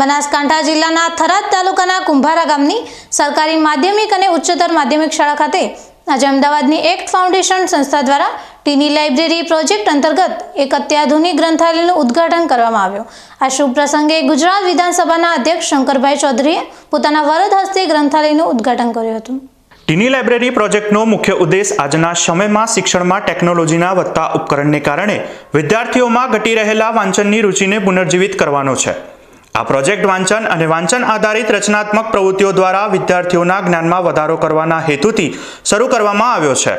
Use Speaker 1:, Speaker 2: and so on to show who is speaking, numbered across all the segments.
Speaker 1: બનાસકાંઠા જિલ્લાના થરાદ તાલુકાના કુંભારા ગામની સરકારી માધ્યમિક અને ઉચ્ચતર માધ્યમિક શાળા ખાતે આજે અમદાવાદની એક્ટ ફાઉન્ડેશન સંસ્થા દ્વારા ટીની લાઇબ્રેરી પ્રોજેક્ટ અંતર્ગત એક અત્યાધુનિક ગ્રંથાલયનું ઉદ્ઘાટન કરવામાં આવ્યું. આ શુભ પ્રસંગે ગુજરાત વિધાનસભાના અધ્યક્ષ શંકરભાઈ ચૌધરીએ પોતાના વરદ હસ્તે ગ્રંથાલયનું ઉદ્ઘાટન કર્યું હતું.
Speaker 2: ટીની લાઇબ્રેરી પ્રોજેક્ટનો મુખ્ય ઉદ્દેશ આજના સમયમાં શિક્ષણમાં ટેકનોલોજીના વધતા ઉપકરણને કારણે વિદ્યાર્થીઓમાં ઘટી રહેલા વાંચનની રુચિને પુનર્જીવિત કરવાનો છે. આ પ્રોજેક્ટ વાંચન અને વાંચન આધારિત રચનાત્મક પ્રવૃત્તિઓ દ્વારા વિદ્યાર્થીઓના જ્ઞાનમાં વધારો કરવાના હેતુથી શરૂ કરવામાં આવ્યો છે.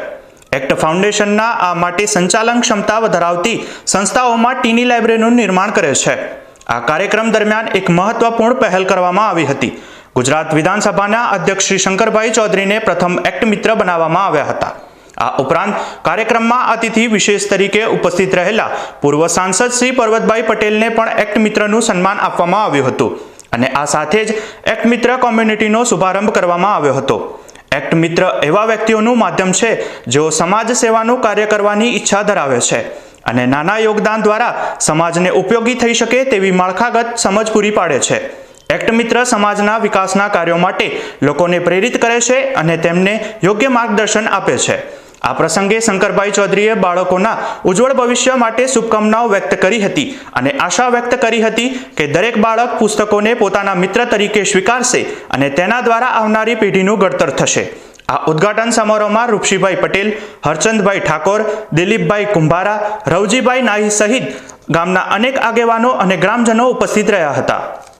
Speaker 2: એક્ટ ફાઉન્ડેશનના આ માટે સંચાલન ક્ષમતા ધરાવતી સંસ્થાઓમાં ટીની લાઇબ્રેરીનું નિર્માણ કરે છે. આ કાર્યક્રમ દરમિયાન એક મહત્વપૂર્ણ પહેલ કરવામાં આવી હતી. ગુજરાત વિધાનસભાના અધ્યક્ષ શ્રી શંકરભાઈ ચૌધરીને પ્રથમ એક્ટ મિત્ર બનાવવામાં આવ્યા હતા. આ ઉપરાંત કાર્યક્રમમાં અતિથિ વિશેષ તરીકે ઉપસ્થિત રહેલા પૂર્વ સાંસદ શ્રી પર્વતભાઈ પટેલને પણ એક્ટ મિત્રનું સન્માન આપવામાં આવ્યું હતું અને આ સાથે જ એક્ટ મિત્ર કોમ્યુનિટીનો શુભારંભ કરવામાં આવ્યો હતો. એક્ટ મિત્ર એવા વ્યક્તિઓનું માધ્યમ છે જેઓ સમાજ સેવાનું કાર્ય કરવાની ઈચ્છા ધરાવે છે અને નાના યોગદાન દ્વારા સમાજને ઉપયોગી થઈ શકે તેવી માળખાગત સમજ પૂરી પાડે છે. એક્ટ મિત્ર સમાજના વિકાસના કાર્યો માટે લોકોને પ્રેરિત કરે છે અને તેમને યોગ્ય માર્ગદર્શન આપે છે. આ પ્રસંગે શંકરભાઈ ચૌધરીએ બાળકોના ઉજ્જવળ ભવિષ્ય માટે શુભકામનાઓ વ્યક્ત કરી હતી અને આશા વ્યક્ત કરી હતી કે દરેક બાળક પુસ્તકોને પોતાના મિત્ર તરીકે સ્વીકારશે અને તેના દ્વારા આવનારી પેઢીનું ઘડતર થશે. આ ઉદ્ઘાટન સમારોહમાં રૂપસીભાઈ પટેલ, હરચંદભાઈ ઠાકોર, દિલીપભાઈ કુંભારા, રવજીભાઈ નાહી સહિત ગામના અનેક આગેવાનો અને ગ્રામજનો ઉપસ્થિત રહ્યા હતા.